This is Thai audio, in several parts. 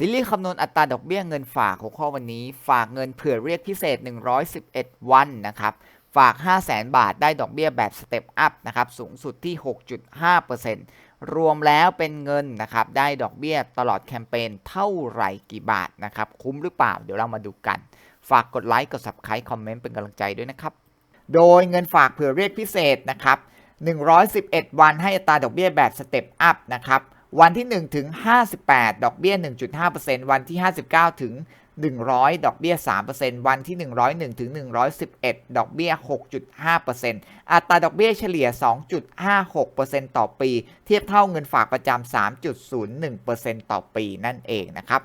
ซีรีส์คำนวณอัตราดอกเบี้ยเงินฝากหัวข้อวันนี้ ฝากเงินเผื่อเรียกพิเศษ 111 วันนะครับ ฝาก 500,000บาทได้ดอกเบี้ยแบบสเต็ปอัพนะครับ สูงสุดที่ 6.5%รวมแล้วเป็นเงินนะครับ ได้ดอกเบี้ยตลอดแคมเปญเท่าไหร่กี่บาทนะครับ คุ้มหรือเปล่า เดี๋ยวเรามาดูกัน ฝากกดไลค์ กด subscribe คอมเมนต์เป็นกำลังใจด้วยนะครับ โดยเงินฝากเผื่อเรียกพิเศษนะครับ 111 วันให้อัตราดอกเบี้ยแบบสเต็ปอัพนะครับ วันที่ 1 ถึง 58 ดอกเบี้ย 1.5%วันที่ 59 ถึง 100 ดอกเบี้ย 3%วันที่ 101 ถึง 111 ดอกเบี้ย 6.5%อัตราดอกเบี้ยเฉลี่ย 2.56%ต่อปี เทียบเท่าเงินฝากประจำ 3.01%ต่อปีนั่นเองนะครับ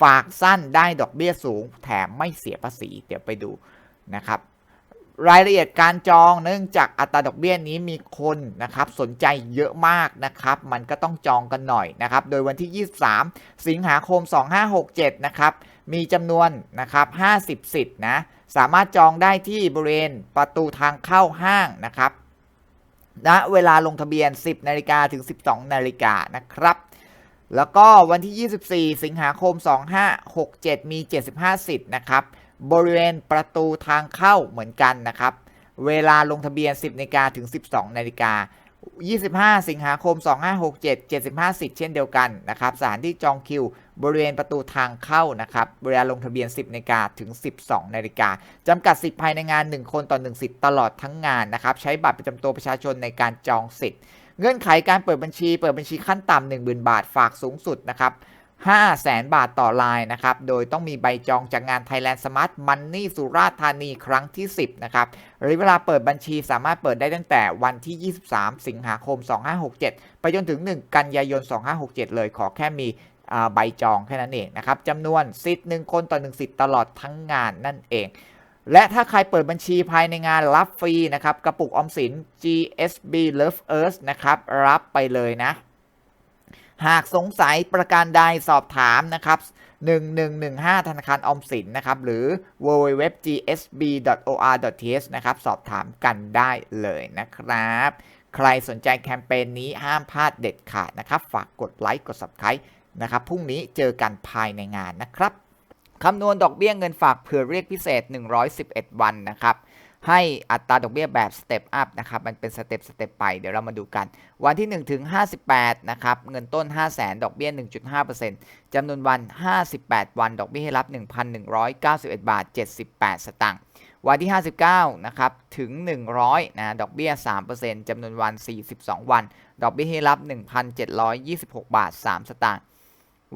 ฝากสั้นได้ดอกเบี้ยสูงแถมไม่เสียภาษี เดี๋ยวไปดูนะครับ รายละเอียดการจองเนื่องจากอัตราดอกเบี้ยนี้มีคนนะครับสนใจเยอะมากนะครับ มันก็ต้องจองกันหน่อยนะครับ โดยวันที่ 23 สิงหาคม 2567 นะครับ มีจำนวนนะครับ 50 สิทธิ์นะ สามารถจองได้ที่บริเวณประตูทางเข้าห้างนะครับณนะเวลาลงทะเบียน 10 นาฬิกาถึง 12 นาฬิกานะครับแล้วก็วันที่ 24 สิงหาคม 2567 มี 75 สิทธิ์นะครับ บริเวณประตูทางเข้าเหมือนกันนะครับ เวลาลงทะเบียน 10นาฬิกาถึง 12นาฬิกา25 สิงหาคม 2567 75สิทธิ์เช่นเดียวกันนะครับสถานที่จองคิว บริเวณประตูทางเข้านะครับเวลาลงทะเบียน 10นาฬิกาถึง 12นาฬิกาจำกัดสิทธิ์ภายในงาน 1 คนต่อ 1 สิทธิ์ตลอดทั้งงานนะครับใช้บัตรประจำตัวประชาชนในการจองสิทธิ์ เงื่อนไขการเปิดบัญชี เปิดบัญชีขั้นต่ำ10,000 บาทฝากสูงสุดนะครับ 5แสนบาทต่อลายนะครับ โดยต้องมีใบจองจากงาน Thailand Smart Money สุราษฎร์ธานีครั้งที่ 10 นะครับระยะเวลาเปิดบัญชีสามารถเปิดได้ตั้งแต่วันที่ 23 สิงหาคม 2567 ไปจนถึง 1 กันยายน 2567 เลยขอแค่มีใบจองแค่นั้นเองนะครับจำนวนสิทธิ์1คนต่อ1สิทธิ์ตลอดทั้งงานนั่นเอง และถ้าใครเปิดบัญชีภายในงานรับฟรีนะครับกระปุกออมสิน GSB Love Earth นะครับรับไปเลยนะ หากสงสัยประการใดสอบถามนะครับ 1115 ธนาคารออมสินนะครับ หรือ www.gsb.or.th นะครับ สอบถามกันได้เลยนะครับ ใครสนใจแคมเปญนี้ห้ามพลาดเด็ดขาดนะครับ ฝากกดไลค์กด subscribe นะครับ พรุ่งนี้เจอกันภายในงานนะครับ คำนวณดอกเบี้ยเงินฝากเผื่อเรียกพิเศษ 111 วันนะครับ ให้อัตราดอกเบี้ยแบบสเต็ปอัพนะครับ มันเป็นสเต็ปสเต็ปไปเดี๋ยวเรามาดูกัน วันที่ 1 ถึง 58 นะครับ เงินต้น 5 0 0 0 0 0ดอกเบี้ย 1.5%จำนวนวัน 58 วัน ดอกเบี้ยให้รับ 1,191 บาท 78 สตางค์วันที่ 59 นะครับ ถึง 100 นะ ดอกเบี้ย 3%จำนวนวัน 42 วัน ดอกเบี้ยให้รับ 1,726 บาท 3 สตางค์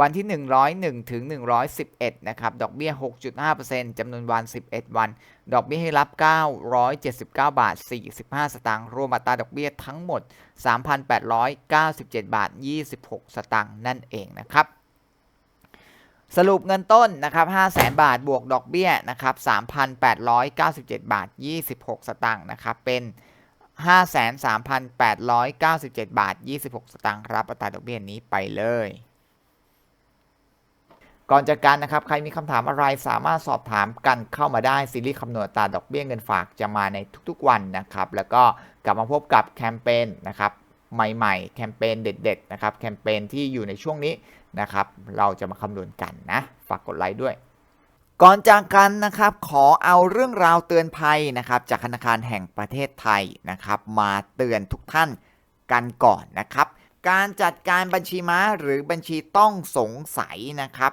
วันที่ 101 ถึง 111 นะครับ ดอกเบี้ย 6.5%จำนวนวัน 11 วัน ดอกเบี้ยให้รับ 979 บาท 45 สตางค์ รวมอัตราดอกเบี้ยทั้งหมด 3,897 บาท 26 สตางค์ นั่นเองนะครับสรุปเงินต้นนะครับ500,000 บาท บวกดอกเบี้ยนะครับ3,897 บาท 26 สตางค์นะครับ เป็น 53,897 บาท 26 สตางค์ รับอัตราดอกเบี้ยนี้ไปเลย ก่อนจากกันนะครับ ใครมีคำถามอะไรสามารถสอบถามกันเข้ามาได้ซีรีส์คำนวณตาดอกเบี้ยเงินฝากจะมาในทุกๆวันนะครับ แล้วก็กลับมาพบกับแคมเปญนะครับใหม่ๆ แคมเปญเด็ดๆนะครับแคมเปญที่อยู่ในช่วงนี้นะครับ เราจะมาคำนวณกันนะ ฝากกดไลค์ด้วย ก่อนจากกันนะครับ ขอเอาเรื่องราวเตือนภัยนะครับ จากธนาคารแห่งประเทศไทยนะครับ มาเตือนทุกท่านกันก่อนนะครับ การจัดการบัญชีม้าหรือบัญชีต้องสงสัยนะครับ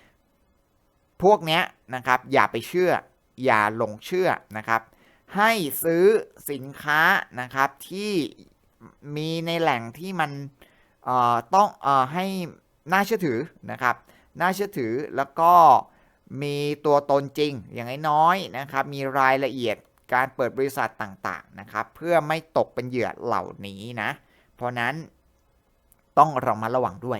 พวกเนี้ยนะครับอย่าไปเชื่อ อย่าหลงเชื่อนะครับ ให้ซื้อสินค้านะครับที่มีในแหล่งที่มันเอ่อต้องเอ่อให้น่าเชื่อถือนะครับ น่าเชื่อถือแล้วก็มีตัวตนจริงอย่างน้อยนะครับ มีรายละเอียดการเปิดบริษัทต่างๆนะครับ เพื่อไม่ตกเป็นเหยื่อเหล่านี้นะ เพราะนั้นต้องระมัดระวังด้วย